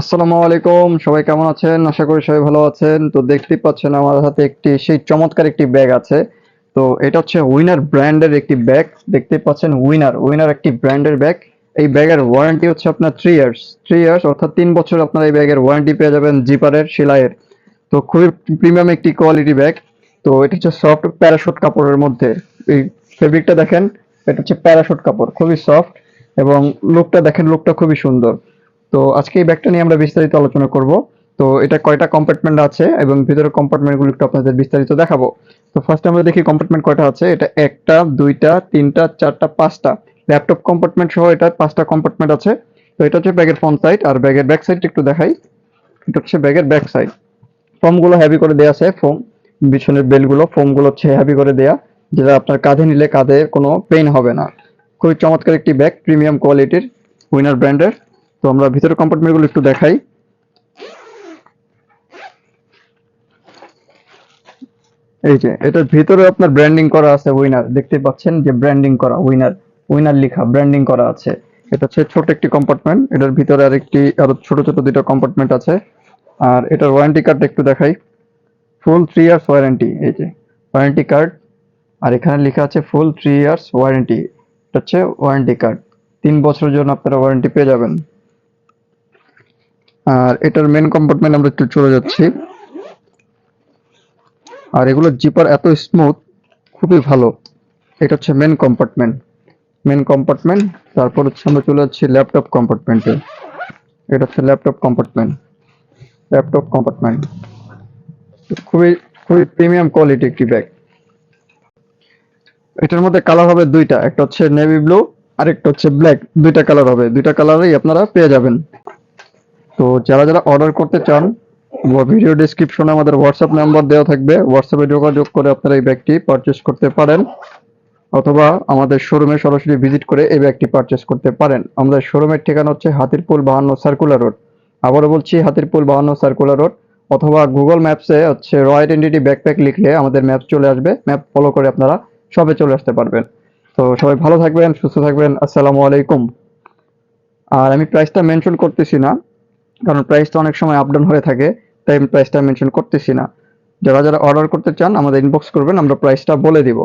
আসসালামু আলাইকুম, সবাই কেমন আছেন? আশা করি সবাই ভালো আছেন। তো দেখতেই পাচ্ছেন আমার হাতে একটি, সেই চমৎকার একটি ব্যাগ আছে। তো এটা হচ্ছে উইনার ব্র্যান্ডের একটি ব্যাগ দেখতে পাচ্ছেন উইনার উইনার একটি ব্র্যান্ডের ব্যাগ এই ব্যাগের ওয়ারেন্টি হচ্ছে আপনার থ্রি ইয়ার্স থ্রি ইয়ার্স অর্থাৎ তিন বছর আপনার এই ব্যাগের ওয়ারেন্টি পেয়ে যাবেন জিপারের সেলাইয়ের। তো খুবই প্রিমিয়াম একটি কোয়ালিটি ব্যাগ তো এটা হচ্ছে সফট প্যারাশুট কাপড়ের মধ্যে। এই ফেব্রিকটা দেখেন, এটা হচ্ছে প্যারাশুট কাপড়, খুবই সফট এবং লুকটা দেখেন লুকটা খুবই সুন্দর। তো আজকে এই ব্যাগটা নিয়ে আমরা বিস্তারিত আলোচনা করব। তো এটা কয়টা কম্পার্টমেন্ট আছে এবং ভিতরের কম্পার্টমেন্টগুলো একটু আপনাদের বিস্তারিত দেখাবো। তো ফার্স্ট আমরা দেখি কম্পার্টমেন্ট কয়টা আছে। এটা একটা, দুইটা, তিনটা, চারটা, পাঁচটা। ল্যাপটপ কম্পার্টমেন্ট সহ এটা পাঁচটা কম্পার্টমেন্ট আছে। তো এটা হচ্ছে ব্যাগের ফ্রন্ট সাইড আর ব্যাগের ব্যাক সাইড একটু দেখাই। এটা হচ্ছে ব্যাগের ব্যাক সাইড ফোমগুলো হেভি করে দেওয়া আছে ফোম পিছনের বেলগুলো ফোমগুলো হচ্ছে হেভি করে দেয়া। যেটা আপনার কাঁধে নিলে কাঁধে কোনো পেইন হবে না। খুবই চমৎকার একটি ব্যাগ প্রিমিয়াম কোয়ালিটির উইনার ব্র্যান্ডের তো আমরা ভিতরের কম্পার্টমেন্টগুলো একটু দেখাই। এই যে এটার ভিতরে আপনার ব্র্যান্ডিং করা আছে উইনার দেখতে পাচ্ছেন যে ব্র্যান্ডিং করা উইনার উইনার লেখা ব্র্যান্ডিং করা আছে। এটা হচ্ছে ছোট একটি কম্পার্টমেন্ট এটার ভিতরে আরেকটি, আরও ছোট ছোট দুটো কম্পার্টমেন্ট আছে। আর এটার ওয়ারেন্টি কার্ড একটু দেখাই। ফুল থ্রি ইয়ার্স ওয়ারেন্টি এই যে ওয়ারেন্টি কার্ড আর এখানে লেখা আছে ফুল থ্রি ইয়ার্স ওয়ারেন্টি এটা হচ্ছে ওয়ারেন্টি কার্ড তিন বছরের জন্য আপনারা ওয়ারেন্টি পেয়ে যাবেন। আর এটার মেন কম্পার্টমেন্ট আমরা একটু চলে যাচ্ছি। আর এগুলো জিপার এত স্মুথ খুবই ভালো। এটা হচ্ছে মেন কম্পার্টমেন্ট মেন কম্পার্টমেন্ট তারপর হচ্ছে আমরা চলে যাচ্ছি ল্যাপটপ কম্পার্টমেন্টে এটা হচ্ছে ল্যাপটপ কম্পার্টমেন্ট ল্যাপটপ কম্পার্টমেন্ট খুবই খুবই প্রিমিয়াম কোয়ালিটি একটি ব্যাগ এটার মধ্যে কালার হবে দুইটা। একটা হচ্ছে নেভি ব্লু আর একটা হচ্ছে ব্ল্যাক দুইটা কালার হবে। দুইটা কালারই আপনারা পেয়ে যাবেন। তো যারা যারা অর্ডার করতে চান ভিডিও ডেসক্রিপশনে আমাদের হোয়াটসঅ্যাপ নাম্বার দেওয়া থাকবে। হোয়াটসঅ্যাপে যোগাযোগ করে আপনারা এই ব্যাগটি পারচেস করতে পারেন অথবা আমাদের শোরুমে সরাসরি ভিজিট করে এই ব্যাগটি পারচেস করতে পারেন। আমাদের শোরুমের ঠিকানা হচ্ছে হাতিরপুল বাহান্ন সার্কুলার রোড আবারও বলছি, হাতিরপুল বাহান্ন সার্কুলার রোড অথবা গুগল ম্যাপসে হচ্ছে রয় আইডেন্টিটি ব্যাকপ্যাক লিখলে আমাদের ম্যাপ চলে আসবে। ম্যাপ ফলো করে আপনারা সবে চলে আসতে পারবেন। তো সবাই ভালো থাকবেন, সুস্থ থাকবেন। আসসালামু আলাইকুম। আর আমি প্রাইসটা মেনশন করতেছি না। কারণ প্রাইসটা অনেক সময় আপ ডাউন হয়ে থাকে, তাই আমি প্রাইসটা মেনশন করতেছি না। যারা যারা অর্ডার করতে চান, আমাদের ইনবক্স করবেন, আমরা প্রাইসটা বলে দিব।